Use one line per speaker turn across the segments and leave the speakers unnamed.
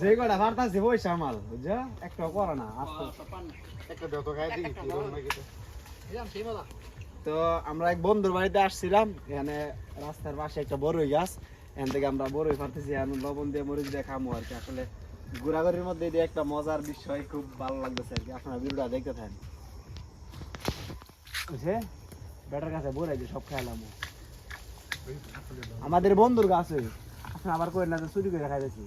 যে কটা পারতাছি পয়সা মাল বুঝছ? একটাও করে না তো আমরা এক বন্ধুর বাড়িতে আসছিলাম এখানে রাস্তার পাশে একটা বড়ই গাছ এখান থেকে আমরা বড়ই পারতেছি এখন লবণ দিয়ে মরিচ দিয়ে খামো আর কি। আসলে ঘোরাঘুরির মধ্যে এটা একটা মজার বিষয় খুব ভালো লাগতেছে আর কি। আপনারা ভিডিওটা দেখতে থাকেন। বুঝছে? বেটার কাছে বলে যে সব খাইলাম আমাদের বন্ধুর গাছ আপনি আবার কই না চুরি করে খাইতেছি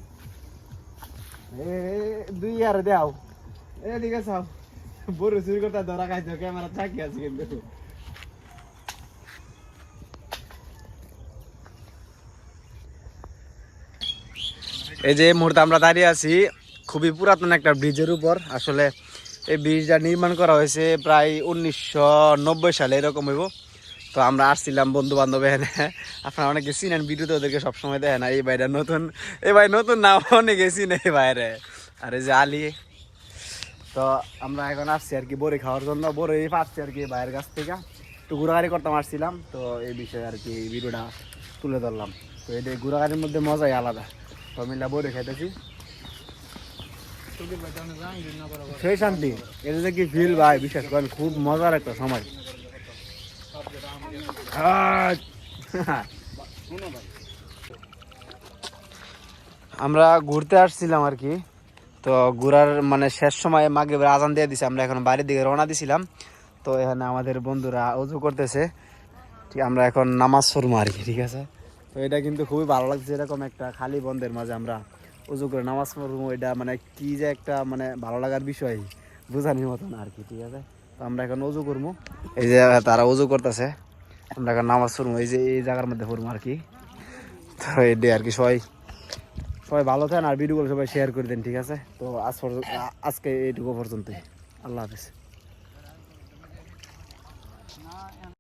এ, দুই আর দেও। এদিকে সব বড় চুরি করতে ধরা খাইছো ক্যামেরা থাকি আছে কিন্তু। এই যে মুহূর্তে আমরা দাঁড়িয়ে আছি, খুবই পুরাতন একটা ব্রিজের উপর। আসলে এই ব্রিজটা নির্মাণ করা হয়েছে প্রায় উনিশশো নব্বই সালে, এরকম হইব। তো আমরা আসছিলাম বন্ধু বান্ধব এখানে। আপনারা অনেকে চিনেন ভিডিওতে ওদেরকে সবসময় দেখেন। এই ভাইটা নতুন এই ভাই নতুন নাম অনেকে চিনে এই বাইরে আর এই যে আলি। তো আমরা এখন আসছি আর কি বড়ি খাওয়ার জন্য। বড়ি পাচ্ছি আর কি বাইরের কাছ থেকে। তো ঘোরাঘুরি করতাম আসছিলাম। তো এই বিষয়ে আর কি ভিডিওটা তুলে ধরলাম। তো এটা ঘোরাঘুরির মধ্যে মজাই আলাদা। তো মিলা বড়ি খাইতেছি। সেই শান্তি। এটা যে কি ফিল ভাই বিশ্বাস করেন খুব মজার একটা সময়! আমরা ঘুরতে আসছিলাম আর কি। তো ঘোরার মানে শেষ সময় মাগে আজান দিয়ে দিছে, আমরা এখন বাড়ির দিকে রওনা দিছিলাম। তো এখানে আমাদের বন্ধুরা অজু করতেছে। ঠিক, আমরা এখন নামাজ পড়ব আর কি, ঠিক আছে? তো এটা কিন্তু খুবই ভালো লাগছে, এরকম একটা খালি বন্ধের মাঝে আমরা উজু করে নামাজ পড়ব। এটা মানে কি যে একটা মানে ভালো লাগার বিষয়, বোঝানোর মতন আর কি, ঠিক আছে? তো আমরা এখন উজু করব। এই যে তারা উজু করতেছে। আমরা নামাজ পড়ব এই যে এই জায়গার মধ্যে পড়ব আর কি। তো এটাই আর কি, সবাই সবাই ভালো থাকেন আর ভিডিওগুলো সবাই শেয়ার করে দেন, ঠিক আছে? তো আজ পর্যন্ত আজকে এইটুকু পর্যন্তই। আল্লাহ হাফিজ।